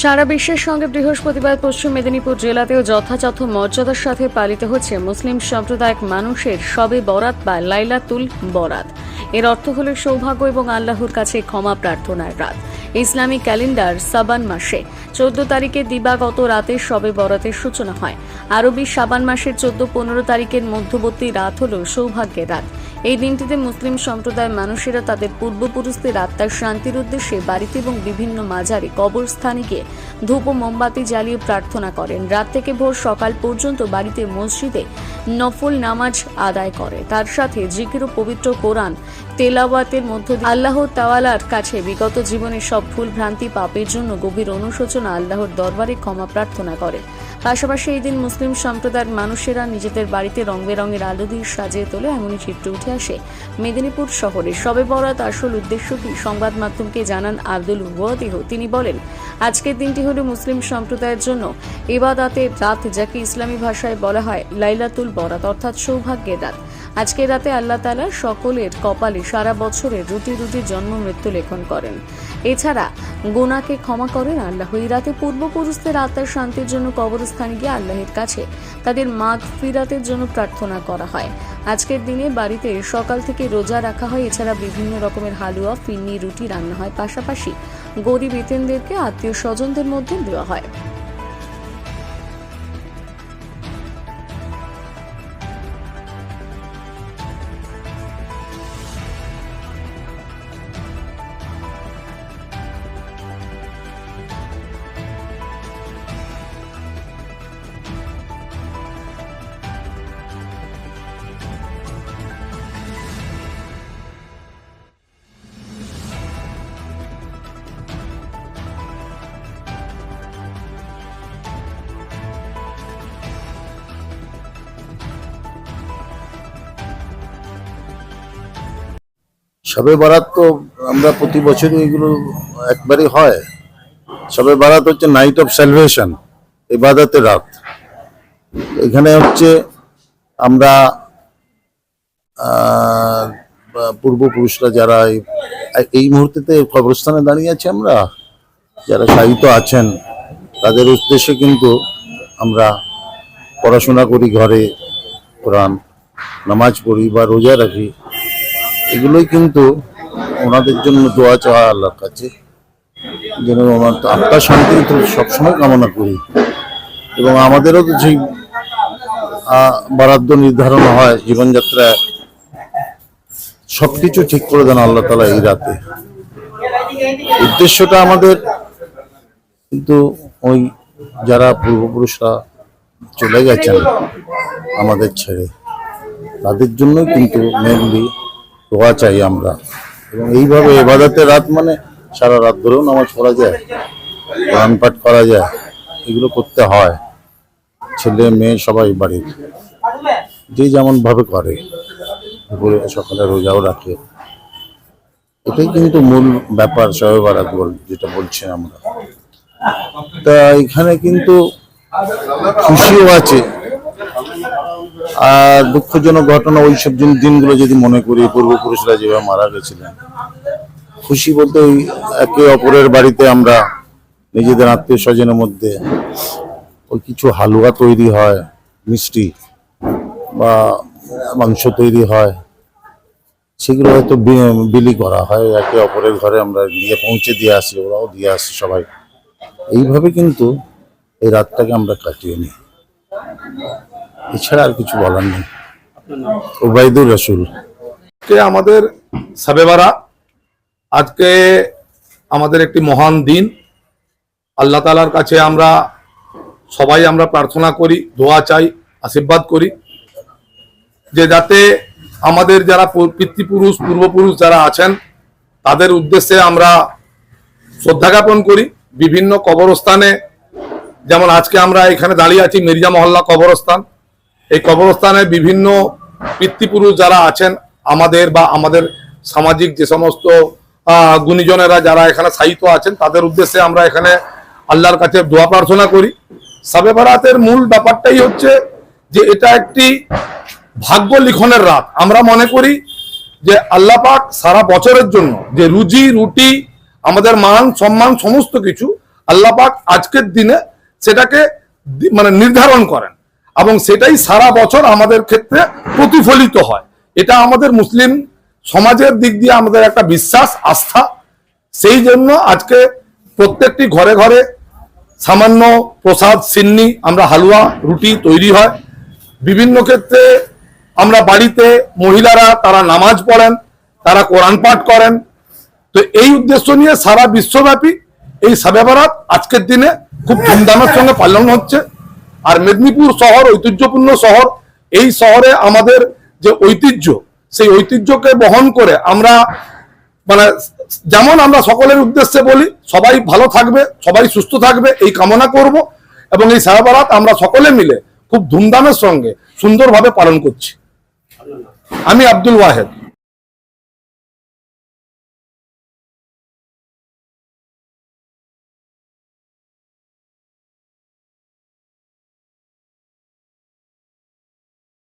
সারা বিশ্বের সঙ্গে বৃহস্পতিবার পশ্চিম মেদিনীপুর জেলাতেও যথাযথ মর্যাদার সাথে পালিত হচ্ছে মুসলিম সম্প্রদায়ক মানুষের সবে বরাত বা লাইলাতুল বরাত। এর অর্থ হল সৌভাগ্য এবং আল্লাহর কাছে ক্ষমা প্রার্থনার রাত। ইসলামিক ক্যালেন্ডার সাবান মাসে। চোদ্দ তারিখে দিবাগত রাতে সবে বরাতের সূচনা হয়। আরবি সাবান মাসের চোদ্দ পনেরো তারিখের মধ্যবর্তী রাত হল সৌভাগ্যের রাত। এই দিনটিতে মুসলিম সম্প্রদায়ের মানুষেরা তাদের পূর্বপুরুষদের আত্মার শান্তির উদ্দেশ্যে বাড়িতে এবং বিভিন্ন মাজারে কবরস্থানে গিয়ে ধূপ ও মোমবাতি জ্বালিয়ে প্রার্থনা করেন। রাত থেকে ভোর সকাল পর্যন্ত বাড়িতে মসজিদে নফল নামাজ আদায় করে। তার সাথে জিকির ও পবিত্র কোরআন তেলাওয়াতের মধ্য দিয়ে আল্লাহ তাওয়ালার কাছে বিগত জীবনের সব ভুল ভ্রান্তি, পাপের জন্য গভীর অনুশোচনা আল্লাহর দরবারে ক্ষমা প্রার্থনা করে। পাশাপাশি এই দিন মুসলিম সম্প্রদায়ের মানুষেরা নিজেদের বাড়িতে রং বেরঙের আলো দিয়ে সাজিয়ে তোলে, এমনই চিত্র উঠে আসে। মেদিনীপুর শহরে সবে বরাত আসল উদ্দেশ্য কি? সংবাদ মাধ্যমকে জানান আব্দুল ওয়াদেহ তিনি বলেন, আজকের দিনটি হলো মুসলিম সম্প্রদায়ের জন্য এবাদাতের রাত যাকে ইসলামী ভাষায় বলা হয় লাইলাতুল বরাত, অর্থাৎ সৌভাগ্যের রাত। আজকের রাতে আল্লাহ তালা সকলের কপালে সারা বছরের রুটি রুটি জন্ম মৃত্যু লেখন করেন। এছাড়া গোনাকে ক্ষমা করেন আল্লাহ। এই রাতে পূর্বপুরুষদের আত্মার শান্তির জন্য কবরস্থানে গিয়ে আল্লাহের কাছে তাদের মাঘ ফিরাতের জন্য প্রার্থনা করা হয়। আজকের দিনে বাড়িতে সকাল থেকে রোজা রাখা হয়, এছাড়া বিভিন্ন রকমের হালুয়া ফিন্নি রুটি রান্না হয়। পাশাপাশি গরিব এতেনদেরকে আত্মীয় স্বজনদের মধ্যে দেওয়া হয়। সবে বারাত তো আমরা প্রতি বছরই এগুলো একবারই হয়। সবে বারাত হচ্ছে নাইট অফ স্যালভেশন ইবাদতের রাত। এখানে হচ্ছে আমরা পূর্বপুরুষরা যারা এই- এই মুহূর্তেতে কবরস্থানে দাঁড়িয়ে আছি আমরা, যারা সাহিত্য আছেন, তাদের উদ্দেশ্যে কিন্তু আমরা পড়াশোনা করি ঘরে, কোরআন, নামাজ পড়ি বা রোজা রাখি। এগুলোই কিন্তু ওনাদের জন্য দোয়া চাওয়া আল্লাহর কাছে। যেন ওনার আত্মার শান্তি তো সবসময় কামনা করি। এবং আমাদেরও তো সেই বরাদ্দ নির্ধারণ হয় জীবনযাত্রায়। সবকিছু ঠিক করে দেন আল্লাহ তালা এই রাতে। উদ্দেশ্যটা আমাদের কিন্তু ওই যারা পূর্বপুরুষরা চলে গেছেন আমাদের ছেড়ে, তাদের জন্যই কিন্তু মেনলি দোয়া চাই আমরা। এবং এইভাবে এবাদাতে রাত মানে সারা রাত ধরেও নামাজ পড়া যায় কোরআন পাঠ করা যায়, এগুলো করতে হয়। ছেলে, মেয়ে সবাই বাড়ির। যে যেমন ভাবে করে। দুপুরে, সকালে রোজাও রাখে। এটাই কিন্তু মূল ব্যাপার, সবে বারাত বল, যেটা বলছি আমরা। তা এখানে কিন্তু খুশিও আছে। আর দুঃখজনক ঘটনা ওইসব দিন দিনগুলো যদি মনে করি, পূর্বপুরুষরা যেভাবে মারা গেছিলেন। খুশি বলতে ওই একে অপরের বাড়িতে আমরা নিজেদের আত্মীয় স্বজনের মধ্যে ওই কিছু হালুয়া তৈরি হয়, মিষ্টি বা মাংস তৈরি হয়। সেগুলো হয়তো বিলি করা হয়, একে অপরের ঘরে আমরা নিয়ে পৌঁছে দিয়ে আসি, ওরাও দিয়ে আসে সবাই। এইভাবে কিন্তু এই রাতটাকে আমরা কাটিয়ে নিই। এছাড়া আর কিছু বলার নেই। ওবায়দুর রসুল। আজকে আমাদের সাবেবারা আজকে আমাদের একটি মহান দিন। আল্লাহ তালার কাছে আমরা সবাই আমরা প্রার্থনা করি দোয়া চাই আশীর্বাদ করি যে যাতে আমাদের যারা পিতৃপুরুষ পূর্বপুরুষ যারা আছেন তাদের উদ্দেশ্যে আমরা শ্রদ্ধা জ্ঞাপন করি। বিভিন্ন কবরস্থানে যেমন আজকে আমরা এখানে দাঁড়িয়ে আছি মির্জা মহল্লা কবরস্থান। এই কবরস্থানে বিভিন্ন পিতৃপুরুষ যারা আছেন, আমাদের বা আমাদের সামাজিক যে সমস্ত গুণীজনেরা যারা এখানে সাহিত্য আছেন, তাদের উদ্দেশ্যে আমরা এখানে আল্লাহর কাছে দোয়া প্রার্থনা করি। সাবে বারাতের মূল ব্যাপারটাই হচ্ছে যে এটা একটি ভাগ্য লিখনের রাত। আমরা মনে করি যে আল্লাহ পাক সারা বছরের জন্য যে রুজি, রুটি, আমাদের মান, সম্মান, সমস্ত কিছু আল্লাহ পাক আজকের দিনে সেটাকে মানে নির্ধারণ করেন। এবং সেটাই সারা বছর আমাদের ক্ষেত্রে প্রতিফলিত হয়। এটা আমাদের মুসলিম সমাজের দিক দিয়ে আমাদের একটা বিশ্বাস, আস্থা। সেই জন্য আজকে প্রত্যেকটি ঘরে ঘরে সামান্য প্রসাদ, সিন্নি, আমরা হালুয়া, রুটি তৈরি হয়। বিভিন্ন ক্ষেত্রে আমরা বাড়িতে মহিলারা তারা নামাজ পড়েন, তারা কোরআন পাঠ করেন। তো এই উদ্দেশ্য নিয়ে সারা বিশ্বব্যাপী এই সাবে বারাত আজকের দিনে খুব ধুমধামের সঙ্গে পালন হচ্ছে। আর মেদিনীপুর শহর ঐতিহ্যপূর্ণ শহর, এই শহরে আমাদের যে ঐতিহ্য, সেই ঐতিহ্যকে বহন করে আমরা মানে যেমন আমরা সকলের উদ্দেশ্যে বলি, সবাই ভালো থাকবে, সবাই সুস্থ থাকবে, এই কামনা করব এবং এই সারা বারাত আমরা সকলে মিলে খুব ধুমধামের সঙ্গে সুন্দরভাবে পালন করছি। আমি আব্দুল ওয়াহেদ।